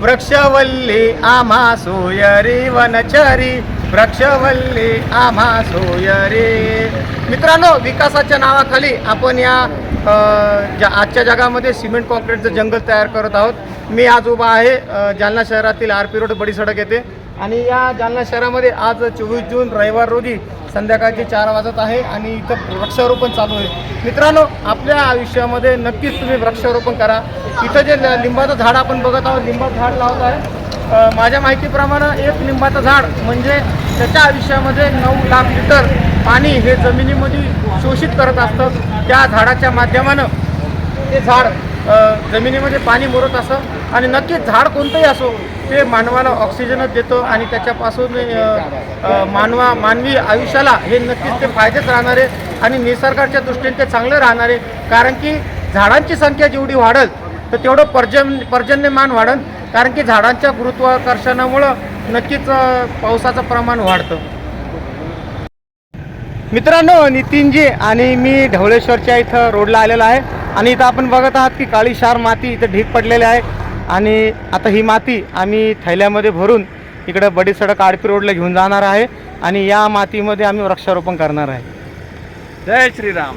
वृक्षवल्ली आम्हा सोयरी वनचरी. वृक्षवल्ली आम्हा सोयरी. मित्रांनो विकासाच्या नावाखाली आपण या अ, ज्या आजच्या जगामध्ये सिमेंट कॉन्क्रीटचं जंगल तयार करत आहोत. मी आज उभा आहे जालना शहरातील R P road Badi Sadak येथे. आणि या जालना शहरामध्ये आज चोवीस जून रविवार रोजी संध्याकाळचे चार वाजत आहे आणि इथं वृक्षारोपण चालू आहे. मित्रांनो आपल्या आयुष्यामध्ये नक्कीच तुम्ही वृक्षारोपण करा. इथं जे लिंबाचं झाड आपण बघत आहोत लिंबाचं झाड लावत आहे. माझ्या माहितीप्रमाणे एक लिंबाचं झाड म्हणजे त्याच्या आयुष्यामध्ये नऊ लाख लिटर पाणी हे जमिनीमध्ये शोषित करत असतं त्या झाडाच्या माध्यमानं ते झाड जमिनीमध्ये पाणी मुरत असं आणि नक्कीच झाड कोणतंही असो ते मानवाला ऑक्सिजनच देतं आणि त्याच्यापासून मानवा मानवी आयुष्याला हे नक्कीच ते फायदेच राहणार आहे आणि निसर्गाच्या दृष्टीने ते चांगलं राहणार. आहे कारण की झाडांची संख्या जेवढी वाढल तर तेवढं पर्जन पर्जन्यमान वाढन. कारण की झाडांच्या गुरुत्वाकर्षणामुळं नक्कीच पावसाचं प्रमाण वाढतं. मित्रांनो नितीनजी आणि मी ढवळेश्वरच्या इथं रोडला आलेलो आहे. आणि इथं आपण बघत आहात की काळी क्षार माती इथं ढीक पडलेली आहे. आणि आता ही माती आम्ही थैल्यामध्ये भरून इकडं बडी सडक आडपी रोडला घेऊन जाणार आहे. आणि या मातीमध्ये आम्ही वृक्षारोपण करणार आहे. जय श्रीराम.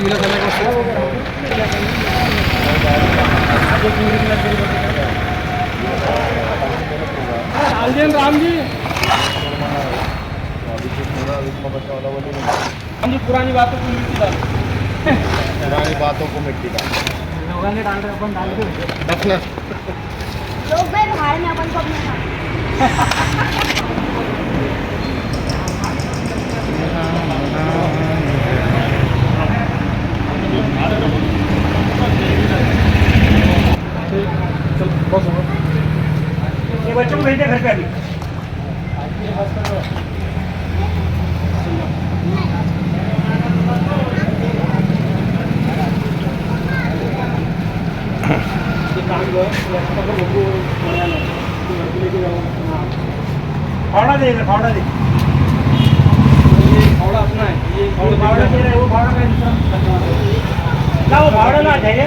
श्रीराम रामजी रामजी रामजी पुरानी बातों को मिट्टी डाल। पुरानी बातों को मिट्टी का लोगों ने डाल रहे अपन डाल दो। लोग भाई भाड़ में अपन को अपने ये बच्चों को भेज दे घर पे अभी। फावड़ा दे फावड़ा दे। फावड़ा अपना है ये फावड़ा दे रहा है, वो फावड़ा का दूसरा ना वो फावड़ा ना चाहिए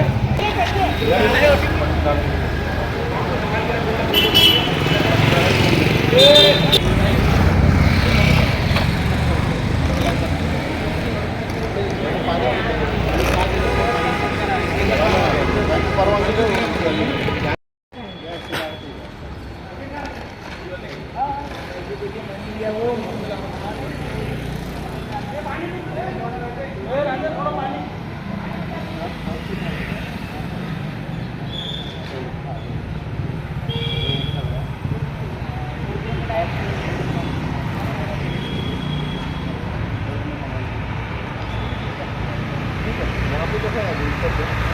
해가지고 있었죠.